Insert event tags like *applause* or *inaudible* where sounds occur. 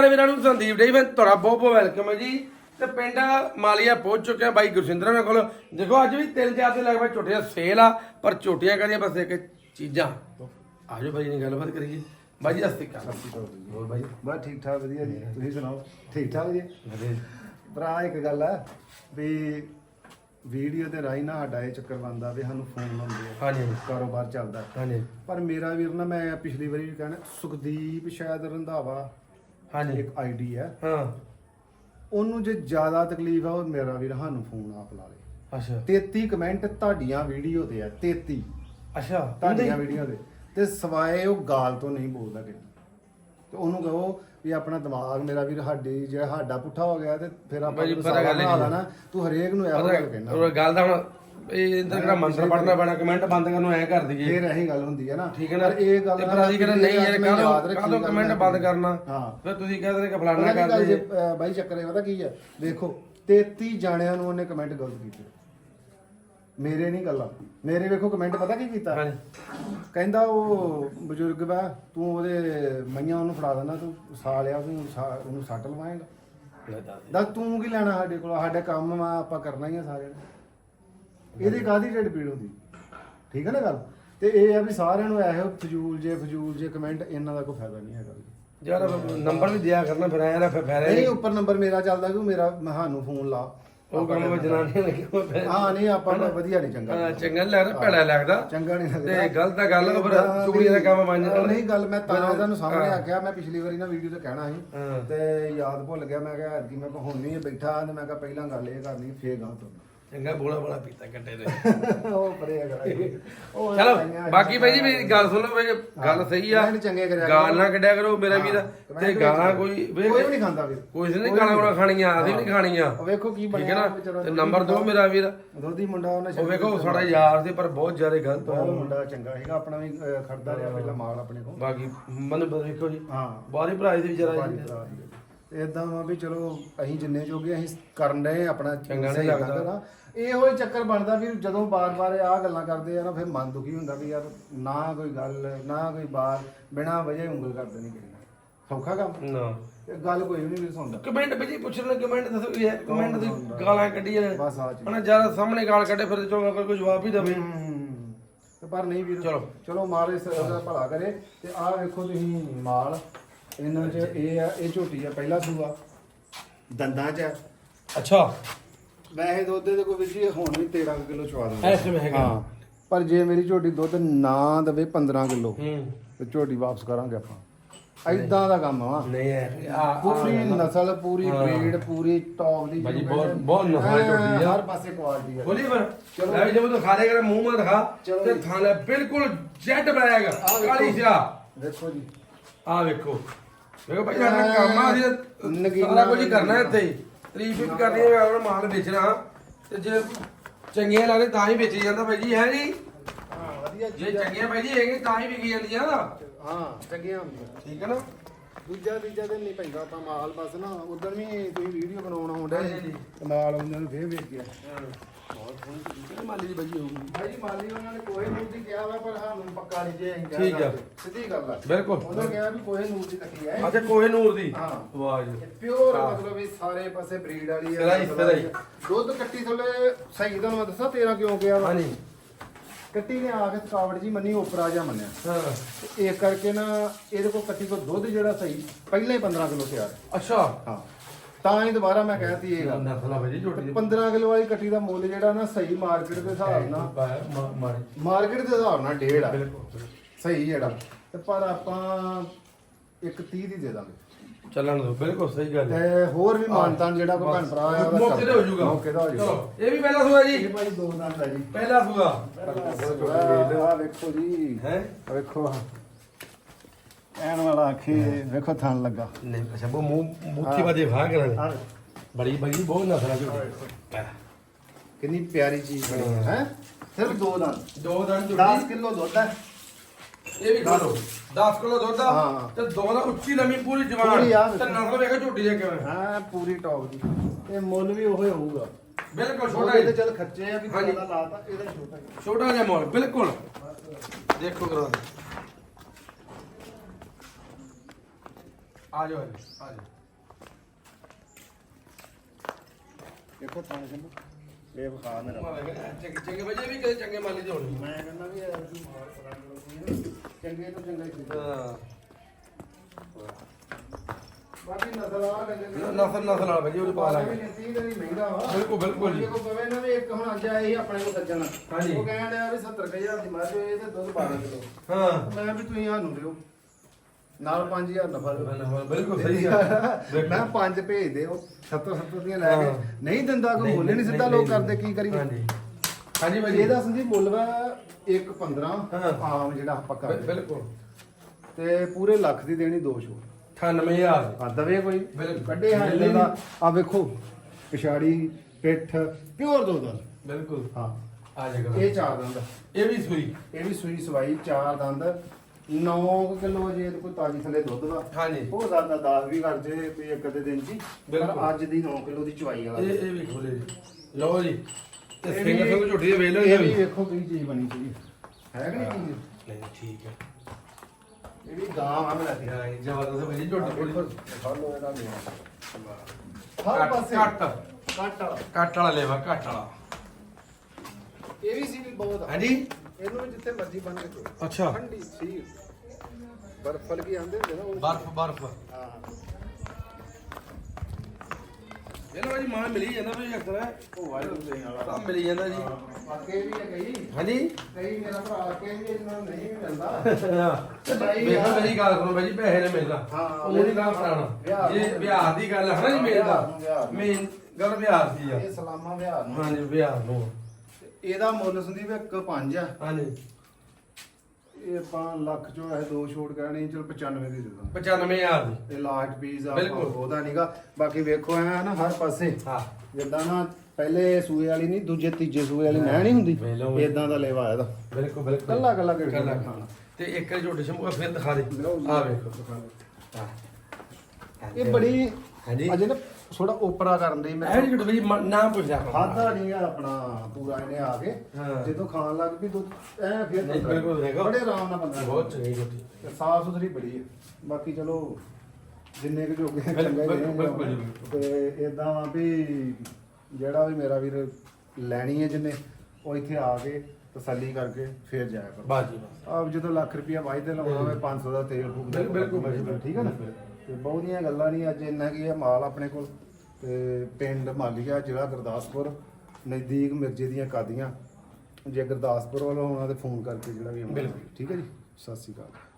ਸਾਰੇ ਵੀਰਾਂ ਨੂੰ ਸੰਦੀਪ ਡੇ ਮੈਂ ਤੁਹਾਡਾ ਬਹੁਤ ਬਹੁਤ ਵੈਲਕਮ ਹੈ ਜੀ। ਤੇ ਪਿੰਡ ਮਾਲੀਆ ਪਹੁੰਚ ਚੁੱਕੇ ਆ ਬਾਈ ਗੁਰਸਿੰਦਰ ਨਾਲ ਕੋਲ। ਦੇਖੋ ਅੱਜ ਵੀ ਤਿੰਨ ਚਾਰ ਦਿਨ ਲਗਭਗ ਝੋਟੀਆਂ ਸੇਲ ਆ ਪਰ ਝੋਟੀਆਂ ਕਰੀਆਂ ਬਸ ਇੱਕ ਚੀਜ਼ਾਂ। ਆਜੋ ਬਾਈ ਨੇ ਗੱਲਬਾਤ ਕਰੀਏ। ਬਾਈ ਜੀ ਅਸਤੀ ਕਰ ਹੋਰ ਬਾਈ? ਬਸ ਠੀਕ ਠਾਕ ਵਧੀਆ ਜੀ। ਤੁਸੀਂ ਸੁਣਾਓ? ਠੀਕ ਠਾਕ ਜੀ? ਭਰਾ ਇੱਕ ਗੱਲ ਆ ਵੀ ਵੀਡੀਓ ਦੇ ਰਾਹੀਂ ਨਾ ਸਾਡਾ ਇਹ ਚੱਕਰ ਬੰਦਾ ਵੀ ਸਾਨੂੰ ਫੋਨ ਲਾਉਂਦੇ ਆ। ਹਾਂਜੀ। ਕਾਰੋਬਾਰ ਚੱਲਦਾ। ਹਾਂਜੀ। ਪਰ ਮੇਰਾ ਵੀਰ ਨਾ ਮੈਂ ਪਿਛਲੀ ਵਾਰੀ ਵੀ ਕਹਿਣਾ ਸੁਖਦੀਪ ਸ਼ਾਇਦ ਰੰਧਾਵਾ ਹਾਂਜੀ। ਇੱਕ ਆਈਡੀ ਹੈ। ਹਾਂ। ਉਹਨੂੰ ਜੇ ਜ਼ਿਆਦਾ ਤਕਲੀਫ ਆ ਉਹ ਮੇਰਾ ਵੀਰ ਸਾਨੂੰ ਫੋਨ ਆਪ ਲਾ ਲੇ। ਅੱਛਾ। 33 ਕਮੈਂਟ ਤੁਹਾਡੀਆਂ ਵੀਡੀਓ ਤੇ ਆ 33 ਅੱਛਾ ਤੁਹਾਡੀਆਂ ਵੀਡੀਓ ਦੇ ਤੇ ਸਵਾਏ ਉਹ ਗਾਲ ਤੋਂ ਨਹੀਂ ਬੋਲਦਾ ਕਿ ਤੇ ਉਹਨੂੰ ਕਹੋ ਵੀ ਆਪਣਾ ਦਿਮਾਗ ਮੇਰਾ ਵੀਰ ਸਾਡੀ ਜੇ ਸਾਡਾ ਪੁੱਠਾ ਹੋ ਗਿਆ ਤੇ ਫਿਰ ਆਪਾਂ ਨੂੰ ਸਾਰਾ ਬਣਾ ਲੈਣਾ ਤੂੰ ਹਰੇਕ ਨੂੰ ਇਹੋ ਗੱਲ ਕਹਿਣਾ। ਉਹ ਗੱਲ ਤਾਂ ਹੁਣ ਇਹ ਇੰਦਰ ਕਿਹੜਾ ਮੰਤਰ ਪੜਨਾ ਪੈਣਾ ਕਮੈਂਟ ਬੰਦ ਕਰਨ ਨੂੰ ਐ ਕਰ ਦਈਏ। ਫੇਰ ਇਹੀ ਗੱਲ ਹੁੰਦੀ ਹੈ ਨਾ। ਠੀਕ ਹੈ ਨਾ? ਪਰ ਇਹ ਗੱਲ ਤੇ ਪਰ ਅਸੀਂ ਕਹਿੰਦੇ ਨਹੀਂ ਯਾਰ ਮੈਂ ਯਾਦ ਕਾਹਦੋਂ ਰੱਖੀ ਕਾਹਦੋਂ ਗੱਲ ਕਮੈਂਟ ਮੈਂ। ਬੰਦ ਕਰਨਾ? ਹਾਂ। ਫਿਰ ਤੁਸੀਂ ਕਹਿੰਦੇ ਨੇ ਕਿ ਪਤਾ ਫਲਾਣਾ ਕੀ ਕਰ ਗੱਲ ਜੇ ਦੇ ਅਹ ਬਾਈ ਚੱਕਰ ਇਹ ਪਤਾ ਕੀ ਹੈ? ਦੇਖੋ 33 ਜਾਣਿਆਂ ਨੂੰ ਉਹਨੇ ਕਮੈਂਟ ਗਲਤ ਕੀਤੇ। ਮੇਰੇ ਨਹੀਂ ਗੱਲਾਂ। ਮੇਰੇ ਵੇਖੋ ਕਮੈਂਟ ਪਤਾ ਕੀ ਕੀਤਾ? ਕਹਿੰਦਾ ਉਹ ਬਜ਼ੁਰਗ ਵਾ ਤੂੰ ਉਹਦੇ ਮਈਆਂ ਉਹਨੂੰ ਫੜਾ ਦੇਣਾ ਤੂੰ ਸਾਲਿਆ ਤੂੰ ਸਾ- ਉਹਨੂੰ ਸੱਟ ਲਵਾਏਗਾ। ਦੱਸ ਤੂੰ ਕੀ ਲੈਣਾ ਸਾਡੇ ਕੋਲ? ਸਾਡੇ ਕੰਮ ਆ ਆਪਾਂ ਕਰਨਾ ਹੀ ਆ ਸਾਰਿਆਂ ਨੇ। ਇਹਦੀ ਕਾਦੀ ਢਿੱਡ ਪੀੜ ਹੁੰਦੀ? ਠੀਕ ਹੈ ਨਾ ਗੱਲ? ਤੇ ਇਹ ਆ ਵੀ ਸਾਰਿਆਂ ਨੂੰ ਇਹੋ ਫਜ਼ੂਲ ਜੇ ਫਜ਼ੂਲ ਜੇ ਕਮੈਂਟ ਇਹਨਾਂ ਦਾ ਕੋਈ ਫਾਇਦਾ ਨਹੀਂ ਹੈਗਾ ਯਾਰ ਨੰਬਰ ਵੀ ਦਿਆ ਕਰਨਾ ਫਿਰ ਨਾ ਫਿਰ ਫਾਇਦਾ ਨਹੀਂ ਉੱਪਰ ਨੰਬਰ ਮੇਰਾ ਚੱਲਦਾ ਕਿ ਮੇਰਾ ਮਹਾਨੂੰ ਫੋਨ ਲਾ। ਉਹ ਕੰਮ ਵਿੱਚ ਜਨਾਨੀਆਂ ਨੇ ਕਿਉਂ ਫਿਰ। ਹਾਂ ਨਹੀਂ ਆਪਾਂ ਨੂੰ ਵਧੀਆ ਨਹੀਂ ਚੰਗਾ ਹਾਂ, ਚੰਗਾ ਨੀ ਲੱਗਦਾ ਭੈੜਾ ਲੱਗਦਾ। ਚੰਗਾ ਨਹੀਂ ਲੱਗਦਾ। ਤੇ ਗਲਤ ਤਾਂ ਗੱਲ ਆ, ਫਿਰ ਏਦਾਂ ਚੁਗਲੀਆਂ ਦਾ ਕੰਮ ਬਣ ਜਾਂਦਾ। ਨਹੀਂ ਗੱਲ ਮੈਂ ਤਾਂ ਫਿਰ- ਤੁਹਾਨੂੰ ਸਾਹਮਣੇ। ਆਖਿਆ ਮੈਂ ਪਿਛਲੀ ਵਾਰੀ ਨਾ ਵੀਡੀਓ ਤੇ ਕਹਿਣਾ। ਸੀ। ਤੇ ਯਾਦ ਭੁੱਲ ਗਿਆ ਮੈਂ ਕਿਹਾ ਐਤਕੀ ਮੈਂ ਕਿਹਾ ਹੁਣ ਨਹੀਂ ਬੈਠਾ ਤੇ ਮੈਂ ਕਿਹਾ ਪਹਿਲਾਂ ਗੱਲ ਇਹ ਕਰਨੀ ਫੇਰ ਗਾਂ ਤੋਂ ਚੰਗਾ ਬੋਲਾ ਬੋਲਾ ਪੀਤਾ ਕੱਟੇ ਦੇ। *laughs* ਉਹ ਪਰੇ ਉਹ ਚਲੋ ਬਾਕੀ ਭਾਈ ਜੀ ਮੇਰੀ ਗੱਲ ਸੁਣ ਲਓ ਭਾਈ ਗੱਲ ਸਹੀ ਆ। ਨਹੀਂ, ਨਹੀਂ, ਚੰਗੇ ਕਰਿਆ ਕਰੋ। ਗਾਲ ਨਾ ਕੱਢਿਆ ਕਰੋ ਮੇਰਾ ਵੀਰ। ਤੇ ਗਾਲਾਂ ਕੋਈ ਕੋਈ ਵੀ ਨਹੀਂ ਖਾਂਦਾ ਵੀਰ। ਕੋਈ ਨਹੀਂ ਗਾਲਾਂ ਗੋਲਾਂ ਖਾਣੀਆਂ ਅਸੀਂ ਵੀ ਨਹੀਂ ਖਾਣੀਆਂ। ਵੇਖੋ ਕੀ ਬਣਿਆ ਤੇ ਨੰਬਰ ਦਿਓ ਮੇਰਾ ਵੀਰ। ਦੋਦੀ ਮੁੰਡਾ ਉਹਨੇ ਉਹ ਵੇਖੋ ਸਾਡਾ ਯਾਰ ਸੀ ਪਰ ਬਹੁਤ ਜ਼ਿਆਦਾ ਗਲਤ ਹੋਇਆ। ਮੁੰਡਾ ਚੰਗਾ ਹੈਗਾ ਆਪਣਾ ਵੀ ਖੜਦਾ ਰਿਹਾ ਪਹਿਲਾਂ ਮਾਲ ਆਪਣੇ ਕੋਲ। ਬਾਕੀ ਮਨ ਵੇਖੋ ਜੀ। ਹਾਂ। ਬਾਹਰੀ ਭਰਾ ਸੀ ਵਿਚਾਰਾ ਜੀ। ਸੀਗਾ। ਇਦਾਂ ਵਾ ਵੀ ਚਲੋ ਅਸੀਂ ਜਿੰਨੇ ਜੋਗੇ ਅਸੀਂ ਕਰਨ ਰਹੇ ਆਪਣਾ ਚੰਗਾ ਨਹੀਂ ਲੱਗਦਾ। ਲੱਗਦਾ। ਇਹੋ ਹੀ ਚੱਕਰ ਬਣਦਾ ਵੀ ਜਦੋਂ ਬਾਰ-ਬਾਰ ਆਹ ਗੱਲਾਂ ਕਰਦੇ ਆ ਨਾ ਫਿਰ ਮਨ ਦੁਖੀ ਹੁੰਦਾ ਵੀ ਯਾਰ ਨਾ ਕੋਈ ਗੱਲ ਨਾ ਕੋਈ ਬਾਤ ਬਿਨਾ ਵਜ੍ਹਾ ਉਂਗਲ ਕਰ ਦੇਣੀ ਕਿਸੇ ਨਾਲ ਸੌਖਾ ਕੰਮ। ਨਾ। ਤੇ ਗੱਲ ਕੋਈ ਵੀ ਨਹੀਂ ਵੀ ਸੁਣਦਾ। ਕਮੈਂਟ ਭਾਈ ਜੀ ਪੁੱਛਣ ਕਮੈਂਟ ਦੱਸੋ ਹੈ ਕਮੈਂਟ ਦੀ ਗਾਲਾਂ ਕੱਢੀਆਂ ਨੇ ਬਸ ਆ ਚੀਜ਼। ਹਣਾ ਜ਼ਿਆਦਾ ਸਾਹਮਣੇ ਗਾਲ ਕੱਢੇ ਫਿਰ ਚੋਗਾ ਕੋਈ ਜਵਾਬ ਹੀ ਦੇਵੇ। ਪਰ ਨਹੀਂ ਵੀਰ ਚਲੋ। ਚਲੋ ਮਾਰੇ ਦਾ ਭਲਾ ਕਰੇ। ਤੇ ਆਹ ਵੇਖੋ ਤੁਸੀਂ ਮਾਲ। ਇਹਨਾਂ 'ਚ ਇਹ ਆ ਇਹ ਝੋਟੀ ਆ ਪਹਿਲਾ ਸੂਆ। ਦੰਦਾਂ 'ਚ ਆ। ਅੱਛਾ। ਵੈਸੇ ਦੁੱਧ ਦੇ ਕੋਈ ਵੀ ਹੁਣ ਵੀ 13 ਕਿਲੋ ਚਵਾ ਦਿੰਦਾ। ਐਸ ਵਿੱਚ ਹੈਗਾ। ਹਾਂ। ਪਰ ਜੇ ਮੇਰੀ ਝੋਟੀ ਦੁੱਧ ਨਾ ਦੇਵੇ 15 ਕਿਲੋ ਹੂੰ। ਤੇ ਝੋਟੀ ਵਾਪਸ ਕਰਾਂਗੇ ਆਪਾਂ। ਐਦਾਂ ਦਾ ਕੰਮ ਆ ਨਹੀਂ ਹੈ ਆ ਪੂਰੀ ਨਸਲ ਪੂਰੀ ਬਰੀਡ ਪੂਰੀ ਟੌਪ ਦੀ ਭਾਜੀ, ਬਹੁਤ- ਬਹੁਤ ਨਸਲ ਝੋਟੀ ਆ। ਹਰ ਪਾਸੇ ਕੁਆਲਿਟੀ ਆ। ਬੋਲੀ ਪਰ ਚਲੋ। ਲੈ ਵੀ ਜਦੋਂ ਤੂੰ ਖਾਦੇ ਕਰ ਮੂੰਹ ਮਾ ਦਿਖਾ ਚਲੋ ਤੇ ਜੀ। ਥਾਲੇ ਬਿਲਕੁਲ ਜੈਟ ਬੈਗ ਵੇਖੋ। ਕਾਲੀ ਸਿਆ ਦੇਖੋ ਜੀ। ਆ ਵੇਖੋ। ਵੇਖੋ ਭਾਈ ਸਾਡਾ ਕੰਮ ਆ ਅਸੀਂ ਨਗੀਨਾ ਸਾਰਾ ਕੁਝ ਹੀ ਕਰਨਾ ਇੱਥੇ ਹੀ। ਤਾਰੀਫ ਵੀ ਕਰਨੀ ਹੈ ਆਪਣਾ ਮਾਲ ਵੇਚਣਾ। ਤੇ ਜੇ ਚੰਗੀਆਂ ਲੱਗਦੇ ਤਾਂ ਹੀ ਵੇਚੀ ਜਾਂਦਾ ਭਾਈ ਜੀ ਹੈ ਜੀ ਹਾਂ ਵਧੀਆ ਜੇ ਚੰਗੀਆਂ ਭਾਈ ਜੀ ਹੈਗੇ ਤਾਂ ਹੀ ਵਿਕੀ ਜਾਂਦੀਆਂ ਹਾਂ ਚੰਗੀਆਂ ਹੁੰਦੀਆਂ। ਠੀਕ ਹੈ ਨਾ? ਦੂਜਾ ਤੀਜਾ ਦਿਨ ਨਹੀਂ ਪੈਂਦਾ ਆਪਾਂ ਮਾਲ ਬਸ ਨਾ ਉਦੋਂ ਵੀ ਤੁਸੀਂ ਵੀਡੀਓ ਬਣਾਉਣ ਹਾਂਜੀ, ਹੁੰਦੇ ਹਾਂਜੀ। ਤੇ ਮਾਲ ਉਹਨਾਂ ਨੂੰ ਫੇਰ ਵੇਚ ਗਿਆ। ਚੀਜ਼ ਮਾਲੀ ਦੀ ਭਾਜੀ ਹੋਊਗੀ ਭਾਈ ਜੀ ਮਾਲੀ ਉਹਨਾਂ ਨੇ ਕੋਈ ਨੂਰ ਦੀ ਕਿਹਾ ਵਾ ਪਰ ਸਾਨੂੰ ਪੱਕਾ ਨਹੀਂ ਜੇ ਅਸੀਂ ਕਹਿ ਠੀਕ ਆ। ਸਕਦੇ। ਸਿੱਧੀ ਗੱਲ ਆ ਬਿਲਕੁਲ ਉਹਨਾਂ ਕਿਹਾ ਵੀ ਕੋਈ ਨੂਰ ਦੀ ਕੱਟੀ ਹੈ ਅੱਛਾ ਕੋਹੇ ਨੂਰ ਦੀ ਹਾਂ ਵਾਹ ਜੀ ਪਿਓਰ ਹਾਂ। ਮਤਲਬ ਵੀ ਸਾਰੇ ਪਾਸੇ ਬਰੀਡ ਵਾਲੀ ਸਿਰਾ ਹੀ, ਸਿਰਾ ਹੀ। ਦੁੱਧ ਕੱਟੀ ਥੋਲੇ ਸਹੀ ਤੁਹਾਨੂੰ ਮੈਂ ਦੱਸਾਂ 13 ਕਿਉਂ ਗਿਆ ਵਾ ਹਾਂਜੀ ਕੱਟੀ ਨੇ ਆ ਕੇ ਥਕਾਵਟ ਜੀ ਮੰਨੀ ਉਪਰਾ ਜਾ ਮੰਨਿਆ ਹਾਂ ਤੇ ਇਹ ਕਰਕੇ ਨਾ ਇਹਦੇ ਕੋਲ ਕੱਟੀ ਕੋ ਦੁੱਧ ਜਿਹੜਾ ਸਹੀ ਪਹਿਲਾਂ ਹੀ 15 ਕਿਲੋ ਤਿਆਰ ਹੈ। ਅੱਛਾ ਹਾਂ ਤਾਂ ਹੀ ਦੁਬਾਰਾ ਮੈਂ ਕਹਿਤੀ ਇਹ ਗੱਲ। ਨਸਲਾ ਭਾਜੀ ਝੋਟੀ ਦੀ 15 ਕਿਲੋ ਵਾਲੀ ਕੱਟੀ ਦਾ ਮੁੱਲ ਜਿਹੜਾ ਨਾ ਸਹੀ ਮਾਰਕੀਟ ਦੇ ਹਿਸਾਬ ਨਾਲ ਮਾਰੀ ਮਾਰਕੀਟ ਦੇ ਹਿਸਾਬ ਨਾਲ ਡੇਢ ਆ। ਬਿਲਕੁਲ ਸਹੀ ਜਿਹੜਾ। ਤੇ ਪਰ ਆਪਾਂ ਇੱਕ 30 ਦੀ ਦੇ ਦਾਂਗੇ। ਚੱਲਣ ਦੋ ਬਿਲਕੁਲ ਸਹੀ ਗੱਲ ਹੈ। ਤੇ ਹੋਰ ਵੀ ਮਾਨਤਾਨ ਜਿਹੜਾ ਕੋਈ ਭੈਣ ਭਰਾ ਆ ਉਹਦਾ ਮੌਕੇ ਤੇ ਹੋ ਜਾਊਗਾ। ਮੌਕੇ ਦਾ ਹੋ ਜਾਊਗਾ। ਚਲੋ ਇਹ ਵੀ ਪਹਿਲਾ ਸੂਆ ਜੀ। ਇਹ ਭਾਈ ਦੋ ਨਾਲ ਦਾ ਜੀ। ਪਹਿਲਾ ਸੂਆ। ਆ ਵੇਖੋ ਜੀ। ਹੈ? ਵੇਖੋ। ਐਨ ਵਾਲਾ ਆਖੀ ਵੇਖੋ ਥਣ ਲੱਗਾ। ਨਹੀਂ ਅੱਛਾ ਉਹ ਮੂੰਹ ਮੁੱਠੀ ਵਾਦੇ ਖਾ ਕਰਾਂ ਬੜੀ ਬੜੀ ਬਹੁਤ ਨਸਲਾ ਝੋਟੀ ਕਿੰਨੀ ਪਿਆਰੀ ਚੀਜ਼ ਬਣੀ ਹੈ ਹੈਂ? ਸਿਰਫ ਦੋ ਦੰਦ ਦੋ ਦਿਨ 10 ਝੋਟੀ ਕਿਲੋ ਦੁੱਧ ਹੈ। ਇਹ ਵੀ ਖਾ ਲਓ। 10 ਕਿਲੋ ਦੁੱਧ ਆ ਹਾਂ। ਤੇ ਦੋ ਦਾ ਉੱਚੀ ਲੰਮੀ ਪੂਰੀ ਜਵਾਨ। ਤੇ ਨਸਲ ਵੇਖੋ ਝੋਟੀ ਦੇ ਕਿਵੇਂ। ਹਾਂ ਪੂਰੀ ਟੌਪ ਦੀ ਤੇ ਮੁੱਲ ਵੀ ਉਹੀ ਹੋਊਗਾ। ਬਿਲਕੁਲ ਛੋਟਾ ਉਹਦੇ ਤੇ ਹੀ ਚੱਲ ਖਰਚੇ ਆ ਵੀ। ਜ਼ਿਆਦਾ ਲਾਤਾ ਇਹਦਾ ਛੋਟਾ ਛੋਟਾ ਜਿਹਾ ਮੋਲ ਬਿਲਕੁਲ। ਦੇਖੋ ਕਰਾ। ਆ ਜਾਓ ਜਾਓ, ਆ ਜਾਓ। ਦੇਖੋ ਥਾਣੇ ਸਿੰਘ ਇਹ ਵਿਖਾ ਮੇਰਾ ਚੰਗੇ ਚੰਗੇ ਵਜੇ ਵੀ ਕਦੇ ਚੰਗੇ ਮਾਲੀ ਦੇ ਹੋਣੀ। ਮੈਂ ਕਹਿੰਦਾ ਵੀ ਇਹ ਜੀ ਮਾਰ ਪਰਾਂ ਚੰਗੇ ਤੋਂ ਚੰਗਾ ਹੀ ਖਰੀਦੋ। ਹਾਂ। ਬਾਕੀ ਨਸਲ ਆ ਕਹਿੰਦੇ ਨਸਲ ਨਸਲ ਨਾਲ ਵਜੀ ਉਹ ਪਾ ਲਾਂਗੇ। ਤੀ ਦਾ ਨਹੀਂ ਮਹਿੰਗਾ ਵਾ। ਬਿਲਕੁਲ, ਬਿਲਕੁਲ ਜੀ। ਜੇ ਕੋਈ ਕਵੇ ਨਾ ਵੀ ਇੱਕ ਹੁਣ ਅੱਜ ਆਏ ਸੀ ਆਪਣੇ ਕੋਲ ਸੱਜਣ। ਹਾਂਜੀ। ਉਹ ਕਹਿਣ ਡਿਆ ਵੀ 70000 ਦੀ ਮੱਝ ਇਹ ਤੇ ਦੁੱਧ 12 ਕਿਲੋ ਹਾਂ। ਮੈਂ ਵੀ ਤੁਸੀਂ ਸਾਨੂੰ ਦਿਓ। ਨਾਲ 5000 ਨਫਾ ਬਿਲਕੁਲ ਸਹੀ ਗੱਲ ਮੈਂ ਪੰਜ ਭੇਜ ਦਿਓ 70 70 ਦੀਆਂ ਲੈ ਕੇ। ਨਹੀਂ ਦਿੰਦਾ ਕੋਈ ਮੁੱਲ ਨਹੀਂ ਸਿੱਧਾ ਲੋਕ ਕਰਦੇ ਕੀ ਕਰੀਏ? ਹਾਂਜੀ। ਹਾਂਜੀ ਭਾਜੀ ਇਹਦਾ ਸੰਦੀਪ ਮੁੱਲ ਵਾ 1.15 ਹਾਂ। ਆਮ ਜਿਹੜਾ ਆਪਾਂ ਕਰਦੇ ਬਿਲਕੁਲ। ਤੇ ਪੂਰੇ ਲੱਖ ਦੀ ਦੇਣੀ ਦੋ ਛੋਟ। 98000 ਆ ਦਵੇ ਕੋਈ। ਕੱਢੇ ਹਾਂ ਦਾ। ਆ ਵੇਖੋ ਪਿਛਾੜੀ ਪਿੱਠ ਪਿਓਰ ਦੋ ਦੰਦ। ਬਿਲਕੁਲ। ਹਾਂ। ਆ ਜਾਏਗਾ। ਇਹ ਚਾਰ ਦੰਦ। ਇਹ ਵੀ ਸੂਈ। ਇਹ ਵੀ ਸੂਈ ਸਵਾਈ ਚਾਰ ਦੰਦ। 9 ਕਿਲੋ ਜੇ ਕੋਈ ਤਾਜੀ ਥੱਲੇ ਦੁੱਧ ਵਾ। ਹਾਂਜੀ। ਉਹ ਜ਼ਿਆਦਾ 10 ਵੀ ਕਰ ਜੇ ਵੀ ਇੱਕ ਅੱਧੇ ਦਿਨ ਹੀ। ਪਰ ਬਿਲਕੁਲ। ਅੱਜ ਦੀ 9 ਕਿਲੋ ਦੀ ਚਵਾਈ ਵਾਲਾ ਇਹ ਇਹ ਵੀ ਖੋਲੇ ਜੀ। ਲਓ ਜੀ ਤੇ ਇਹ ਸਿੰਘ ਵੀ- ਸਿੰਘ ਝੁੱਟੀ ਦੇ ਵੇਖ ਲਓ ਇਹ ਇਹ ਵੀ ਵੇਖੋ ਕੀ ਚੀਜ਼ ਬਣੀ ਸੀ। ਹੈ ਕਿ ਨਹੀਂ ਚੀਜ਼? ਨਹੀਂ ਠੀਕ ਹੈ। ਇਹ ਵੀ ਗਾਂ ਆ ਮਿਲਾ ਕੇ ਹਾਂ ਜਬਰਦਸਤ ਭਾਜੀ ਝੁੱਟੀ ਖੋਲੀ ਫਾਲੋ ਇਹਦਾ ਨਹੀਂ। ਹਰ ਪਾਸੇ। ਕੱਟ। ਕੱਟ ਕੱਟ ਵਾਲਾ ਲੈਵਾ ਕੱਟ ਵਾਲਾ। ਇਹ ਵੀ ਸੀ ਵੀ ਬਹੁਤ। ਆ। ਹਾਂਜੀ? ਇਹਨੂੰ ਵੀ ਜਿੱਥੇ ਮਰਜ਼ੀ ਬੰਨ ਕੇ ਚੋ ਅੱਛਾ। ਠੰਡੀ ਸੀ। ਬਰਫ ਫਲਕੀ ਆਂਦੇ ਹੁੰਦੇ ਨਾ ਉਹ। ਬਰਫ ਬਰਫ। ਹਾਂ। ਇਹਨੂੰ ਜੀ ਮਾਂ ਮਿਲੀ ਜਾਂਦਾ ਵੀ ਅਕਸਰ ਉਹ ਵਾਇਰਲ ਦੇਣ ਵਾਲਾ। ਸਭ ਮਿਲੀ ਜਾਂਦਾ ਜੀ। ਅੱਗੇ ਵੀ ਹੈ ਕਈ। ਹਾਂਜੀ? ਕਈ ਮੇਰਾ ਭਰਾ ਅੱਗੇ ਵੀ ਇਹਨਾਂ ਨੂੰ ਨਹੀਂ ਵੀ ਮਿਲਦਾ। *laughs* ਵੇਖੋ ਮੇਰੀ ਗੱਲ ਸੁਣੋ ਭਾਜੀ ਪੈਸੇ ਨੇ ਮਿਲਣਾ ਹਾਂ। ਉਹ ਨਹੀਂ ਨਾ ਫੜਾਣਾ ਵਿਆਹ ਜੇ ਵਿਆਹ ਦੀ ਗੱਲ ਹੈ ਨਾ ਜੀ ਮੇਨ ਵਿਆਹ ਨੂੰ, ਵਿਆਹ ਦਾ ਨੂੰ। ਮੇਨ ਗੱਲ ਵਿਆਹ ਦੀ ਆ। ਇਹ ਸਲਾਮਾ ਵਿਹਾਰ ਨੂੰ। ਹਾਂਜੀ ਵਿਆਹ ਨੂੰ। ਇਹਦਾ ਮੁੱਲ ਸੰਦੀਪ ਇੱਕ ਪੰਜ ਆ। ਹਾਂਜੀ। ਇਹ ਆਪਾਂ ਲੱਖ ਚੋਂ ਇਹ ਦੋ ਛੋਟ ਕਹਿਣੀ ਚਲ 95 ਦੀ ਦੇ ਦਾਂ 95000 ਦੀ। ਇਹ ਲਾਸਟ ਪੀਸ ਆ ਬਿਲਕੁਲ। ਉਹਦਾ ਨਹੀਂਗਾ ਬਾਕੀ ਵੇਖੋ ਐ ਨਾ ਹਰ ਪਾਸੇ। ਹਾਂ। ਜਿੱਦਾਂ ਨਾ ਪਹਿਲੇ ਸੂਏ ਵਾਲੀ ਨਹੀਂ ਦੂਜੇ ਤੀਜੇ ਸੂਏ ਵਾਲੀ ਮੈਂ ਨਹੀਂ ਹੁੰਦੀ। ਵੇਖ ਲਓ। ਇਦਾਂ ਦਾ ਲੇਵਾ ਇਹਦਾ। ਬਿਲਕੁਲ ਬਿਲਕੁਲ। ਕੱਲਾ ਕੱਲਾ ਕੇ ਕੱਲਾ। ਖਾਣਾ। ਤੇ ਇੱਕ ਝੋਟੇ ਸ਼ੰਭੂ ਫਿਰ ਦਿਖਾ ਦੇ। ਆ ਵੇਖੋ। ਹਾਂ। ਇਹ ਬੜੀ ਹਾਂਜੀ। ਅਜੇ ਨਾ ਥੋੜਾ ਓਪਰਾ ਕਰਨ ਦੀ ਮੈਂ ਐ ਝੋਟੇ ਭਾਜੀ ਮ- ਨਾਮ ਪੁੱਛ ਲਿਆ ਕਰੋ। ਖਾਦਾ ਨਹੀਂ ਆ ਆਪਣਾ ਪੂਰਾ ਇਹਨੇ ਆ ਕੇ ਹਾਂ। ਜਦੋਂ ਖਾਣ ਲੱਗ ਪਈ ਦੁੱਧ ਐ ਫਿਰ ਨਹੀਂ, ਬਿਲਕੁਲ ਦੇਖੋ। ਬੜੇ ਆਰਾਮ ਨਾਲ ਬੰਦਾ ਬਹੁਤ ਚੰਗੀ ਤੇ ਸਾਫ਼ ਸੁਥਰੀ ਬੜੀ ਹੈ ਬਾਕੀ ਚਲੋ ਜਿੰਨੇ ਕੁ ਜੋਗੇ ਚੰਗਾ ਹੀ ਬਿਲਕੁਲ, ਨੇ ਬਿਲਕੁਲ ਜੀ, ਬਿਲਕੁਲ। ਤੇ ਇਦਾਂ ਵਾ ਵੀ ਜਿਹੜਾ ਵੀ ਮੇਰਾ ਵੀਰ ਲੈਣੀ ਹੈ ਜਿੰਨੇ ਉਹ ਇੱਥੇ ਆ ਕੇ ਤਸੱਲੀ ਕਰਕੇ ਫੇਰ ਜਾਇਆ ਕਰੋ ਬਾਜੀ ਆਪ ਜਦੋਂ ਲੱਖ ਰੁਪਇਆ ਵਾਜਦੇ ਲਾਉਣਾ ਹੋਵੇ 500 ਦਾ ਤੇਲ ਫੂਕ ਬਿਲਕੁਲ, ਬਿਲਕੁਲ, ਬਿਲਕੁਲ। ਠੀਕ ਹੈ ਨਾ ਤੇ ਬਹੁਤੀਆਂ ਗੱਲਾਂ ਨਹੀਂ ਅੱਜ ਇੰਨਾ ਕੀ ਹੈ ਮਾਲ ਆਪਣੇ ਕੋਲ ਤੇ ਪਿੰਡ ਮਾਲੀਆ ਜ਼ਿਲ੍ਹਾ ਗੁਰਦਾਸਪੁਰ ਨਜ਼ਦੀਕ ਮਿਰਜੇ ਦੀਆਂ ਕਾਦੀਆਂ। ਜੇ ਗੁਰਦਾਸਪੁਰ ਵੱਲੋਂ ਆਉਣਾ ਤੇ ਫੋਨ ਕਰਕੇ ਜਿਹੜਾ ਵੀ ਆਉਣਾ। ਬਿਲਕੁਲ। ਠੀਕ ਹੈ ਜੀ? ਸਤਿ ਸ਼੍ਰੀ ਅਕਾਲ।